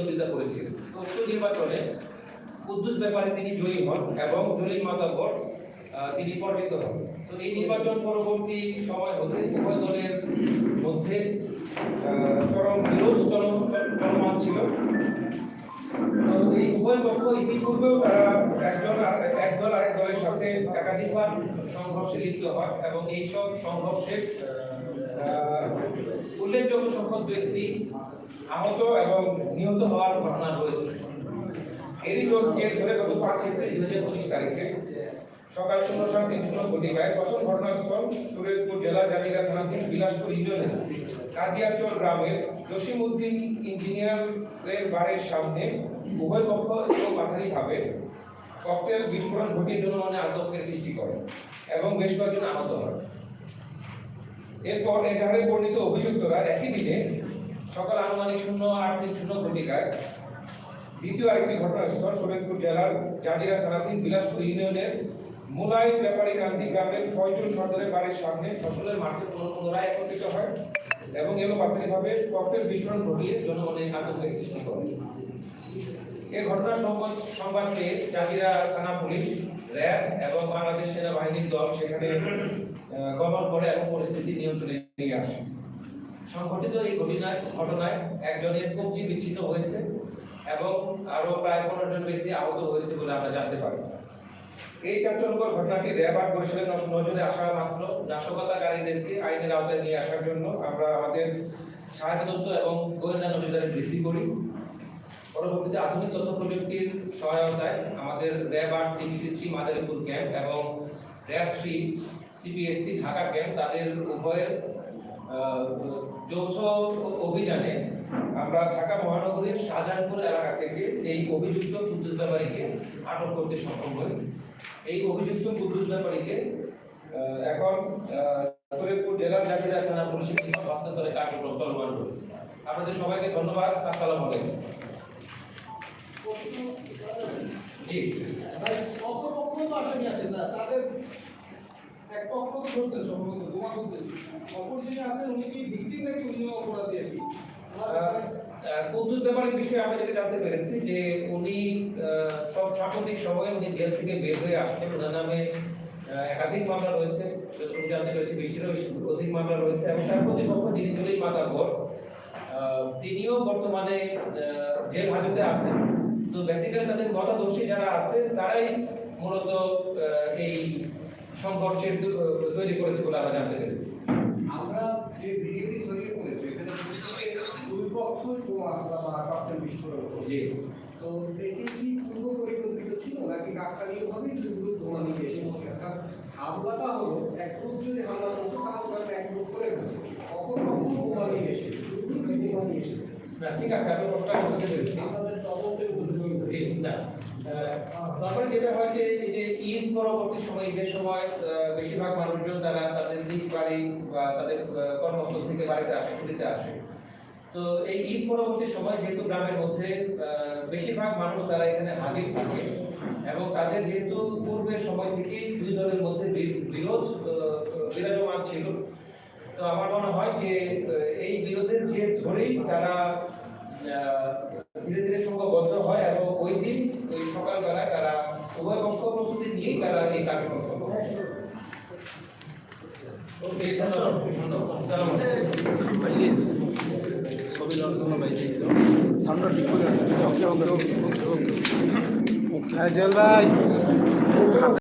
প্রতিদ্বন্দ্বিতা করেছিলেন। উক্ত নির্বাচনে কুদ্দুস ব্যাপারে তিনি জয়ী হন এবং জলিল মাতাবর আহ, তিনি পরাজিত হন। তো এই নির্বাচন পরবর্তী সময় হতে উভয় দলের মধ্যে চরম বিরোধ চরম চলমান ছিল। উভয় পক্ষ ইতিপূর্বেও তারা একজন আরেক দলের সাথে একাধিকবার সংঘর্ষে লিপ্ত হয় এবং এই সব সংঘর্ষে আহ, উল্লেখযোগ্য সংখ্যক ব্যক্তি আহত এবং নিহত হওয়ার ঘটনা রয়েছে। এরই জোর ধরে গত পাঁচ এপ্রিল দুই হাজার পঁচিশ তারিখে সকাল শূন্য সাত তিন শূন্য ঘটিকায় প্রথম ঘটনাস্থল জেলা জাজিরা থানাধীন বিলাসপুর ইউনিয়নের কাজিয়াচর গ্রামের জসিমউদ্দিন ইঞ্জিনিয়ারের বাড়ির সামনে উভয় পক্ষ এবং ভাবে ককটেল বিস্ফোরণ ঘটিয়ে জনমনে আতঙ্কের সৃষ্টি করে এবং বেশ কয়েকজন আহত হয় এরপর এজাহারে বর্ণিত অভিযুক্তরা একই দিনে সকাল আনুমানিক শূন্য আট তিন শূন্য ঘটিকায় দ্বিতীয় আরেকটি ঘটনাস্থল শরীয়তপুর জেলার জাজিরা থানাধীন বিলাসপুর ইউনিয়নের মুলাই ব্যাপারী গান্ধী গ্রামের ফয়জুল সর্দারের বাড়ির সামনে ফসলের মাঠে পুনঃ- পুনরায় একত্রিত হয় এবং এলো ভাবে ককটেল বিস্ফোরণ ঘটিয়ে জনগণের আতঙ্কের সৃষ্টি করে। এ ঘটনার সংবাদ সংবাদ পেয়ে জাজিরা থানা পুলিশ, র্যাব এবং বাংলাদেশ সেনাবাহিনীর দল সেখানে গমন করে এবং পরিস্থিতি নিয়ন্ত্রণে নিয়ে আসে। সংঘটিত এই ঘটনায় ঘটনায় একজনের কবজি বিচ্ছিন্ন হয়েছে এবং আরও প্রায় পনেরো জন ব্যক্তি আহত হয়েছে বলে আমরা জানতে পারি। এই চাঞ্চল্যকর ঘটনাটি র্যাব আর বরিশালের নজরে আসা মাত্র। নাশকতাকারীদেরকে আইনের আওতায় নিয়ে আসার জন্য আমরা আমাদের সহায়তা তথ্য এবং গোয়েন্দা নজরদারি বৃদ্ধি করি। পরবর্তীতে আধুনিক তথ্য প্রযুক্তির সহায়তায় আমাদের র্যাব আট সিপিসি থ্রি মাদারীপুর ক্যাম্প এবং RAB three CBSC Dhaka camp তাদের উভয়ের যৌথ অভিযানে আমরা ঢাকা মহানগরীর শাহজাহানপুর এলাকা থেকে এই অভিযুক্ত কুদ্দুস ব্যাপারীকে আটক করতে সক্ষম হই। এই অভিযুক্ত কুদ্দুস ব্যাপারীকে এখন আহ, শরীয়তপুর জেলার জাজিরা থানা পুলিশের নিকট হস্তান্তরের কার্যক্রম চলমান রয়েছে। আপনাদের সবাইকে ধন্যবাদ। আসসালামু আলাইকুম। জি। ভাই অপরপক্ষ তো আসামি আছে তাদের এক পক্ষ তো সম্ভবত বোমা করতেন অপর যিনি আছেন উনি কি নাকি অপরাধী আর কি? কুদ্দুস ব্যাপারের বিষয়ে আমরা যেটা জানতে পেরেছি যে উনি সব সাম্প্রতিক সময়ে উনি জেল থেকে বের হয়ে আসছেন। ওনার নামে একাধিক মামলা রয়েছে, যতটুকু জানতে পেরেছি অধিক মামলা রয়েছে এবং তার প্রতিপক্ষ যিনি জলিল তিনিও বর্তমানে জেল হাজতে আছেন। তো বেসিক্যালি তাদের মতাদর্শী যারা আছে, তারাই মূলত এই সংঘর্ষের তৈরি করেছে বলে আমরা জানতে পেরেছি। আমরা যে ভিডিওটি পক্ষই বোমা বা ককটেল বিস্ফোরণ। জি। তো এটি কি পূর্ব পরিকল্পিত ছিল নাকি কাকতালীয়ভাবেই গ্রুপ বোমা নিয়ে এসেছে অর্থাৎ হামলাটা হলো এক গ্রুপ যদি হামলা করতো তাহলে তারা এক গ্রুপ করে অপর পক্ষ বোমা নিয়ে এসেছে বোমা নিয়ে এসেছে না ঠিক আছে আমি প্রশ্নটা বুঝতে পেরেছি। আমাদের তদন্তের না। তারপরে যেটা হয় যে এই যে ঈদ পরবর্তী সময় ঈদের সময় বেশিরভাগ মানুষজন তারা তাদের নিজ বাড়ি বা তাদের কর্মস্থল থেকে বাড়িতে আসে ছুটিতে আসে। তো এই ঈদ পরবর্তী সময় যেহেতু গ্রামের মধ্যে বেশিরভাগ মানুষ তারা এখানে হাজির থাকে এবং তাদের যেহেতু পূর্বের সময় থেকেই দুই দলের মধ্যে বিরোধ বিরাজমান ছিল তো আমার মনে হয় যে এই বিরোধের জের ধরেই তারা ধীরে ধীরে সংঘবদ্ধ হয় এবং ওই দিন ওই সকালবেলায় তারা উভয় পক্ষ প্রস্তুতি নিয়েই তারা এই কার্যক্রম। ওকে, ধন্যবাদ। ধন্যবাদ। সামনে ঠিক করে ওকে ওকে ভাই।